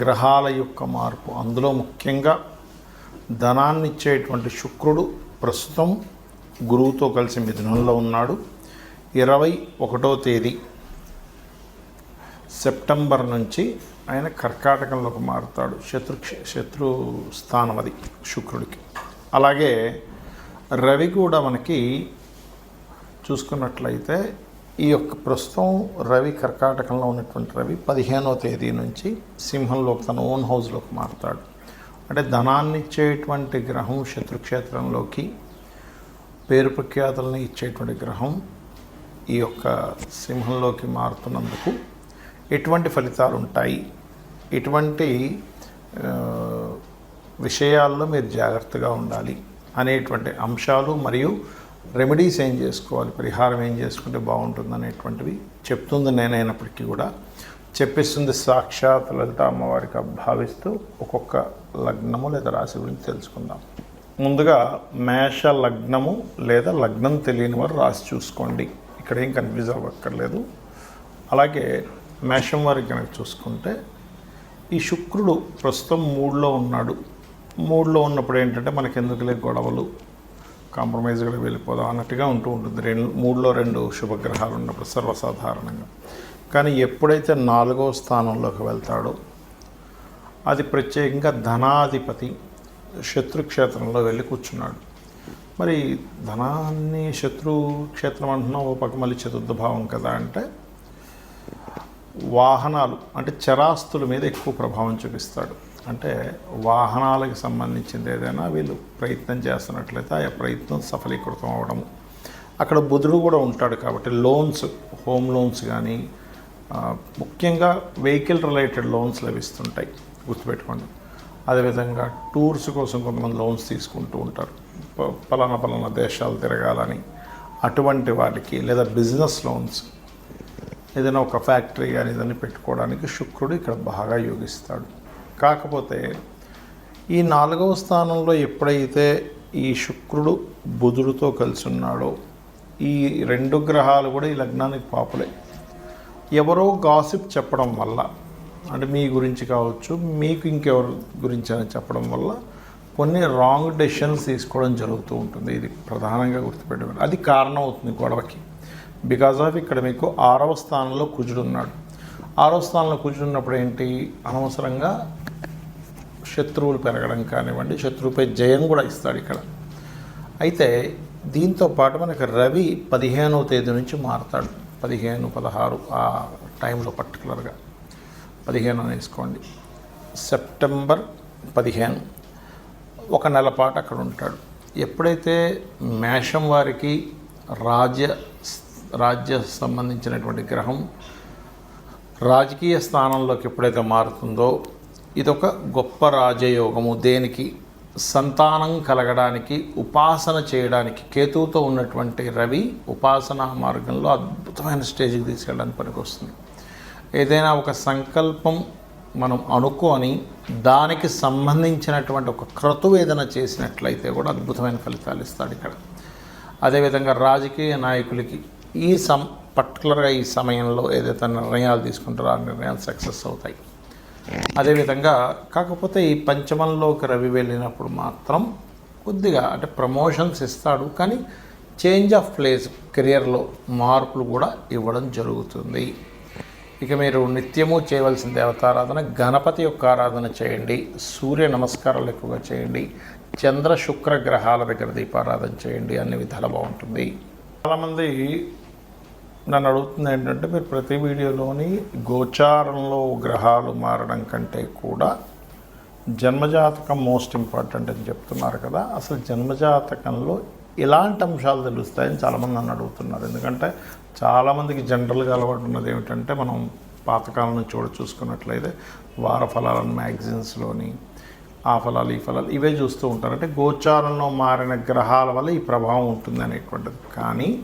గ్రహాల యొక్క మార్పు. అందులో ముఖ్యంగా ధనాన్ని ఇచ్చేటువంటి శుక్రుడు ప్రస్తుతం గురువుతో కలిసి మిథునంలో ఉన్నాడు. ఇరవై ఒకటో తేదీ సెప్టెంబర్ నుంచి ఆయన కర్కాటకంలోకి మారుతాడు. శత్రు శత్రు స్థానం అది శుక్రుడికి. అలాగే రవి కూడా మనకి చూసుకున్నట్లయితే ఈ యొక్క ప్రస్తుతం రవి కర్కాటకంలో ఉన్నటువంటి రవి పదిహేనో తేదీ నుంచి సింహంలోకి తన ఓన్ హౌస్లోకి మారుతాడు. అంటే ధనాన్ని ఇచ్చేటువంటి గ్రహం శత్రుక్షేత్రంలోకి పేరు ప్రఖ్యాతులను ఇచ్చేటువంటి గ్రహం ఈ యొక్క సింహంలోకి మారుతున్నందుకు ఎటువంటి ఫలితాలు ఉంటాయి? ఎటువంటి విషయాల్లో మీరు జాగ్రత్తగా ఉండాలి అనేటువంటి అంశాలు మరియు రెమెడీస్ ఏం చేసుకోవాలి? పరిహారం ఏం చేసుకుంటే బాగుంటుంది అనేటువంటివి చెప్తుంది నేనైనప్పటికీ కూడా. చెప్పిస్తుంది సాక్షాత్ లలిత అమ్మవారికి భావిస్తూ ఒక్కొక్క లగ్నము లేదా రాశి గురించి తెలుసుకుందాం. ముందుగా మేష లగ్నము లేదా లగ్నం తెలియని వారు రాసి చూసుకోండి. ఇక్కడ ఏం కన్ఫ్యూజ్ అవ్వక్కర్లేదు. అలాగే మేషం వారికి కనుక చూసుకుంటే ఈ శుక్రుడు ప్రస్తుతం మూడులో ఉన్నాడు. మూడులో ఉన్నప్పుడు ఏంటంటే మనకి ఎందుకులే గొడవలు? కాంప్రమైజ్గా వెళ్ళిపోదాం అన్నట్టుగా ఉంటూ ఉంటుంది. రెండు మూడులో రెండు శుభగ్రహాలు ఉన్నప్పుడు సర్వసాధారణంగా. కానీ ఎప్పుడైతే నాలుగో స్థానంలోకి వెళ్తాడో అది ప్రత్యేకంగా ధనాధిపతి శత్రుక్షేత్రంలో వెళ్ళి కూర్చున్నాడు. మరి ధనాన్ని శత్రుక్షేత్రం అంటున్నాం ఓ పక్క మళ్ళీ చతుర్థ భావం కదా అంటే వాహనాలు అంటే చరాస్తుల మీద ఎక్కువ ప్రభావం చూపిస్తాడు. అంటే వాహనాలకు సంబంధించింది ఏదైనా వీళ్ళు ప్రయత్నం చేస్తున్నట్లయితే ఆ ప్రయత్నం సఫలీకృతం అవడము అక్కడ బుధుడు కూడా ఉంటాడు కాబట్టి లోన్స్ హోమ్ లోన్స్ కానీ ముఖ్యంగా వెహికల్ రిలేటెడ్ లోన్స్ లభిస్తుంటాయి గుర్తుపెట్టుకోండి. అదేవిధంగా టూర్స్ కోసం కొంతమంది లోన్స్ తీసుకుంటూ ఉంటారు. పలానా పలానా దేశాలు తిరగాలని అటువంటి వాటికి లేదా బిజినెస్ లోన్స్ ఏదైనా ఒక ఫ్యాక్టరీ కానీ ఏదైనా పెట్టుకోవడానికి శుక్రుడు ఇక్కడ బాగా యోగిస్తాడు. కాకపోతే ఈ నాలుగవ స్థానంలో ఎప్పుడైతే ఈ శుక్రుడు బుధుడితో కలిసి ఉన్నాడో ఈ రెండు గ్రహాలు కూడా ఈ లగ్నానికి పాపులే. ఎవరో గాసిప్ చెప్పడం వల్ల అంటే మీ గురించి కావచ్చు మీకు ఇంకెవరి గురించి అని చెప్పడం వల్ల కొన్ని రాంగ్ డెసిషన్స్ తీసుకోవడం జరుగుతూ ఉంటుంది. ఇది ప్రధానంగా గుర్తుపెట్టుకోండి అది కారణం అవుతుంది గొడవకి. బికాజ్ ఆఫ్ ఇక్కడ మీకు ఆరవ స్థానంలో కుజుడు ఉన్నాడు. ఆరవ స్థానంలో కుజుడు ఉన్నప్పుడు ఏంటి? అనవసరంగా శత్రువులు పెరగడం కానివ్వండి శత్రువుపై జయం కూడా ఇస్తాడు ఇక్కడ. అయితే దీంతో పాటు మనకి రవి పదిహేనవ తేదీ నుంచి మారుతాడు. పదిహేను పదహారు ఆ టైంలో పర్టికులర్గా. పదిహేను వేసుకోండి. సెప్టెంబర్ పదిహేను. ఒక నెల పాటు అక్కడ ఉంటాడు. ఎప్పుడైతే మేషం వారికి రాజ్య రాజ్య సంబంధించినటువంటి గ్రహం రాజకీయ స్థానంలోకి ఎప్పుడైతే మారుతుందో ఇదొక గొప్ప రాజయోగము. దేనికి? సంతానం కలగడానికి ఉపాసన చేయడానికి. కేతువుతో ఉన్నటువంటి రవి ఉపాసనా మార్గంలో అద్భుతమైన స్టేజ్కి తీసుకెళ్ళడానికి పనికొస్తుంది. ఏదైనా ఒక సంకల్పం మనం అనుకొని దానికి సంబంధించినటువంటి ఒక క్రతువేదన చేసినట్లయితే కూడా అద్భుతమైన ఫలితాలు ఇస్తాడు ఇక్కడ. అదేవిధంగా రాజకీయ నాయకులకి ఈ సం పర్టికులర్గా ఈ సమయంలో ఏదైతే నిర్ణయాలు తీసుకుంటారో ఆ నిర్ణయాలు సక్సెస్ అవుతాయి. అదేవిధంగా కాకపోతే ఈ పంచమంలోకి రవి వెళ్ళినప్పుడు మాత్రం కొద్దిగా అంటే ప్రమోషన్స్ ఇస్తాడు కానీ చేంజ్ ఆఫ్ ప్లేస్ కెరియర్లో మార్పులు కూడా ఇవ్వడం జరుగుతుంది. ఇక మీరు నిత్యము చేయవలసిన దేవతారాధన గణపతి యొక్క ఆరాధన చేయండి సూర్య నమస్కారాలు ఎక్కువగా చేయండి చంద్ర శుక్ర గ్రహాల దగ్గర దీపారాధన చేయండి అన్ని విధాలు బాగుంటుంది చాలామంది నన్ను అడుగుతుంది ఏంటంటే మీరు ప్రతి వీడియోలోని గోచారంలో గ్రహాలు మారడం కంటే కూడా జన్మజాతకం మోస్ట్ ఇంపార్టెంట్ అని చెప్తున్నారు కదా. అసలు జన్మజాతకంలో ఎలాంటి అంశాలు తెలుస్తాయని చాలామంది నన్ను అడుగుతున్నారు. ఎందుకంటే చాలామందికి జనరల్గా అలవాటు ఉన్నది ఏమిటంటే మనం పాతకాలం నుంచి కూడా చూసుకున్నట్లయితే వార ఫలాలను మ్యాగజైన్స్లోని ఆ ఫలాలు ఈ ఫలాలు ఇవే చూస్తూ ఉంటారు. అంటే గోచారంలో మారిన గ్రహాల వల్ల ఈ ప్రభావం ఉంటుంది అనేటువంటిది. కానీ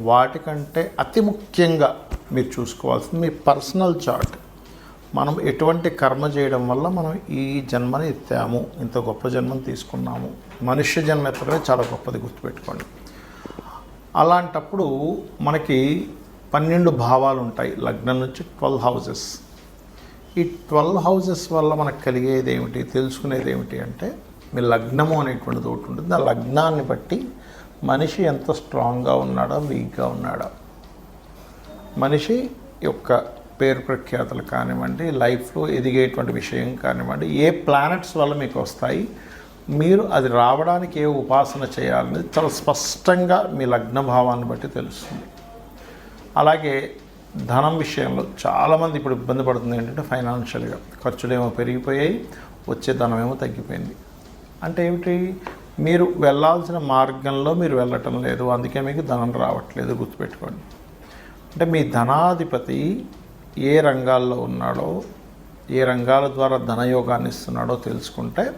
వాటికంటే అతి ముఖ్యంగా మీరు చూసుకోవాల్సింది మీ పర్సనల్ చార్ట్. మనం ఎటువంటి కర్మ చేయడం వల్ల మనం ఈ జన్మని ఎత్తాము? ఇంత గొప్ప జన్మను తీసుకున్నాము. మనుష్య జన్మ ఎత్తడమే చాలా గొప్పది గుర్తుపెట్టుకోండి. అలాంటప్పుడు మనకి పన్నెండు భావాలు ఉంటాయి. లగ్నం నుంచి ట్వెల్వ్ హౌజెస్ ఈ ట్వెల్వ్ హౌజెస్ వల్ల మనకు కలిగేది ఏమిటి తెలుసుకునేది ఏమిటి అంటే మీ లగ్నము అనేటువంటిది ఒకటి ఉంటుంది. ఆ లగ్నాన్ని బట్టి మనిషి ఎంత స్ట్రాంగ్గా ఉన్నాడో వీక్గా ఉన్నాడో. మనిషి యొక్క పేరు ప్రఖ్యాతలు కానివ్వండి లైఫ్లో ఎదిగేటువంటి విషయం కానివ్వండి ఏ ప్లానెట్స్ వల్ల మీకు వస్తాయి మీరు అది రావడానికి ఏ ఉపాసన చేయాలనేది చాలా స్పష్టంగా మీ లగ్న భావాన్ని బట్టి తెలుస్తుంది. అలాగే ధనం విషయంలో చాలామంది ఇప్పుడు ఇబ్బంది పడుతుంది ఏంటంటే ఫైనాన్షియల్గా ఖర్చులు ఏమో పెరిగిపోయాయి వచ్చే ధనం ఏమో తగ్గిపోయింది. అంటే ఏమిటి? మీరు వెళ్ళాల్సిన మార్గంలో మీరు వెళ్ళటం లేదు అందుకే మీకు ధనం రావట్లేదు గుర్తుపెట్టుకోండి. అంటే మీ ధనాధిపతి ఏ రంగాల్లో ఉన్నాడో ఏ రంగాల ద్వారా ధనయోగాన్ని ఇస్తున్నాడో తెలుసుకుంటే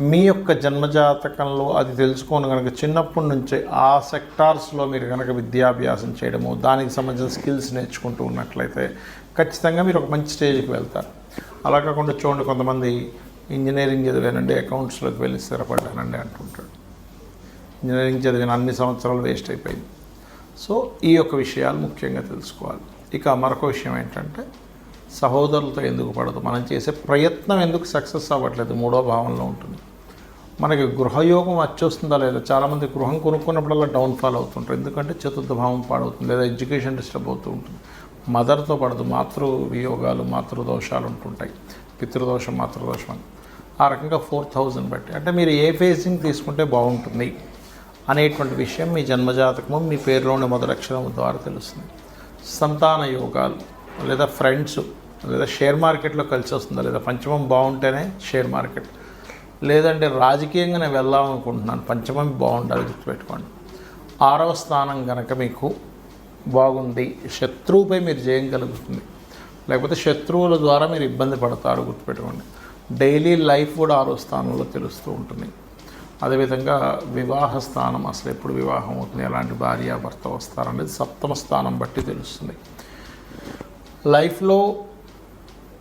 మీ యొక్క జన్మజాతకంలో అది తెలుసుకొని కనుక చిన్నప్పటి నుంచే ఆ సెక్టార్స్లో మీరు కనుక విద్యాభ్యాసం చేయడము దానికి సంబంధించిన స్కిల్స్ నేర్చుకుంటూ ఉన్నట్లయితే ఖచ్చితంగా మీరు ఒక మంచి స్టేజ్కి వెళ్తారు. అలా కాకుండా చూడండి కొంతమంది ఇంజనీరింగ్ చదివానండి అకౌంట్స్లోకి వెళ్ళి స్థిరపడ్డానండి అంటుంటాడు. ఇంజనీరింగ్ చదివిన అన్ని సంవత్సరాలు వేస్ట్ అయిపోయింది. సో ఈ యొక్క విషయాలు ముఖ్యంగా తెలుసుకోవాలి. ఇక మరొక విషయం ఏంటంటే సహోదరులతో ఎందుకు పడదు? మనం చేసే ప్రయత్నం ఎందుకు సక్సెస్ అవ్వట్లేదు? మూడో భావంలో ఉంటుంది. మనకి గృహయోగం వచ్చేస్తుందా లేదా? చాలామంది గృహం కొనుక్కున్నప్పుడల్లా డౌన్ఫాల్ అవుతుంటారు. ఎందుకంటే చతుర్థ భావం పాడవుతుంది లేదా ఎడ్యుకేషన్ డిస్టర్బ్ అవుతూ ఉంటుంది. మదర్తో పడదు. మాతృ వియోగాలు మాతృదోషాలు ఉంటుంటాయి. పితృదోషం మాతృదోషం అని. ఆ రకంగా ఫోర్ థౌజండ్ బట్టి. అంటే మీరు ఏ ఫేసింగ్ తీసుకుంటే బాగుంటుంది అనేటువంటి విషయం మీ జన్మజాతకము మీ పేరులోని మొదలక్షరం ద్వారా తెలుస్తుంది. సంతాన యోగాలు లేదా ఫ్రెండ్స్ లేదా షేర్ మార్కెట్లో కలిసి వస్తుందా లేదా పంచమం బాగుంటేనే షేర్ మార్కెట్. లేదంటే రాజకీయంగా నేను వెళ్దాం అనుకుంటున్నాను పంచమం బాగుండాలి గుర్తుపెట్టుకోండి. ఆరవ స్థానం కనుక మీకు బాగుంది శత్రువుపై మీరు జయం కలుగుతుంది. లేకపోతే శత్రువుల ద్వారా మీరు ఇబ్బంది పడతారు గుర్తుపెట్టుకోండి. డైలీ లైఫ్ కూడా ఆరో స్థానంలో తెలుస్తూ ఉంటుంది. అదేవిధంగా వివాహ స్థానం అసలు ఎప్పుడు వివాహం అవుతుంది ఎలాంటి భార్య భర్త వస్తారనేది సప్తమ స్థానం బట్టి తెలుస్తుంది. లైఫ్లో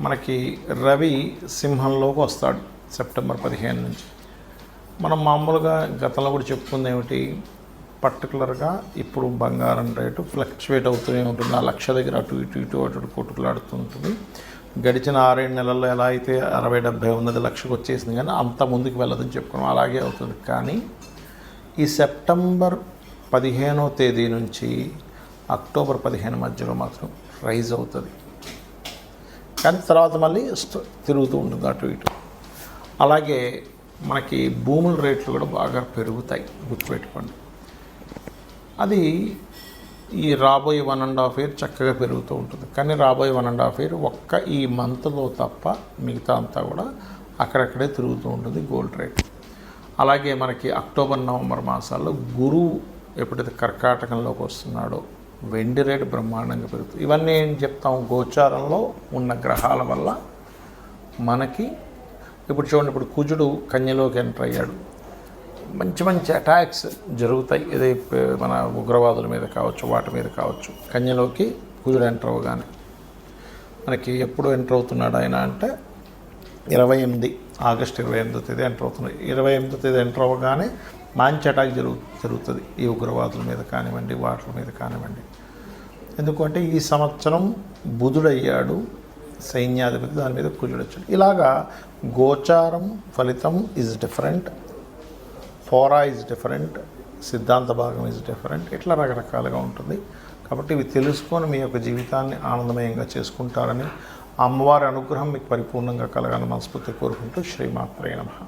మనకి రవి సింహంలోకి వస్తాడు సెప్టెంబర్ పదిహేను నుంచి. మనం మామూలుగా గతంలో కూడా చెప్పుకుంది ఏమిటి? పర్టికులర్గా ఇప్పుడు బంగారం రేటు ఫ్లక్చువేట్ అవుతూనే ఉంటుంది. ఆ లక్ష దగ్గర అటు ఇటు ఇటు అటు ఇటు గడిచిన ఆరేడు నెలల్లో ఎలా అయితే అరవై డెబ్బై ఉన్నది లక్షకు వచ్చేసింది కానీ అంత ముందుకు వెళ్ళదని చెప్పుకున్నాం. అలాగే అవుతుంది. కానీ ఈ సెప్టెంబర్ పదిహేనో తేదీ నుంచి అక్టోబర్ పదిహేను మధ్యలో మాత్రం రైజ్ అవుతుంది. కానీ తర్వాత మళ్ళీ తిరుగుతూ ఉంటుంది అటు ఇటు. అలాగే మనకి భూముల రేట్లు కూడా బాగా పెరుగుతాయి గుర్తుపెట్టుకోండి. అది ఈ రాబోయే వన్ అండ్ హాఫ్ ఇయర్ చక్కగా పెరుగుతూ ఉంటుంది. కానీ రాబోయే వన్ అండ్ హాఫ్ ఇయర్ ఒక్క ఈ మంత్లో తప్ప మిగతా అంతా కూడా అక్కడక్కడే తిరుగుతూ ఉంటుంది గోల్డ్ రేట్. అలాగే మనకి అక్టోబర్ నవంబర్ మాసాల్లో గురువు ఎప్పుడైతే కర్కాటకంలోకి వస్తున్నాడో వెండి రేటు బ్రహ్మాండంగా పెరుగుతుంది. ఇవన్నీ ఏం చెప్తాం? గోచారంలో ఉన్న గ్రహాల వల్ల మనకి ఇప్పుడు చూడండి ఇప్పుడు కుజుడు కన్యలోకి ఎంటర్ అయ్యాడు. మంచి మంచి అటాక్స్ జరుగుతాయి. ఇది మన ఉగ్రవాదుల మీద కావచ్చు వాటి మీద కావచ్చు. కన్యలోకి కుజుడు ఎంటర్ అవ్వగానే మనకి ఎప్పుడు ఎంటర్ అవుతున్నాడు ఆయన అంటే ఇరవై ఎనిమిది ఆగస్ట్ ఇరవై ఎనిమిదో తేదీ ఎంటర్ అవుతున్నాడు. ఇరవై ఎనిమిదో తేదీ ఎంటర్ అవ్వగానే మంచి అటాక్ జరుగు జరుగుతుంది. ఈ ఉగ్రవాదుల మీద కానివ్వండి వాటి మీద కానివ్వండి. ఎందుకంటే ఈ సంవత్సరం బుధుడయ్యాడు సైన్యాధిపతి దాని మీద కుజుడు వచ్చాడు ఇలాగా గోచారం ఫలితం ఈజ్ డిఫరెంట్ ఫోరా ఈజ్ డిఫరెంట్ సిద్ధాంత భాగం ఈజ్ డిఫరెంట్ ఇట్లా రకరకాలుగా ఉంటుంది. కాబట్టి ఇవి తెలుసుకొని మీ యొక్క జీవితాన్ని ఆనందమయంగా చేసుకుంటారని అమ్మవారి అనుగ్రహం మీకు పరిపూర్ణంగా కలగాలని మనస్ఫూర్తి కోరుకుంటూ శ్రీమాత్రే నమ.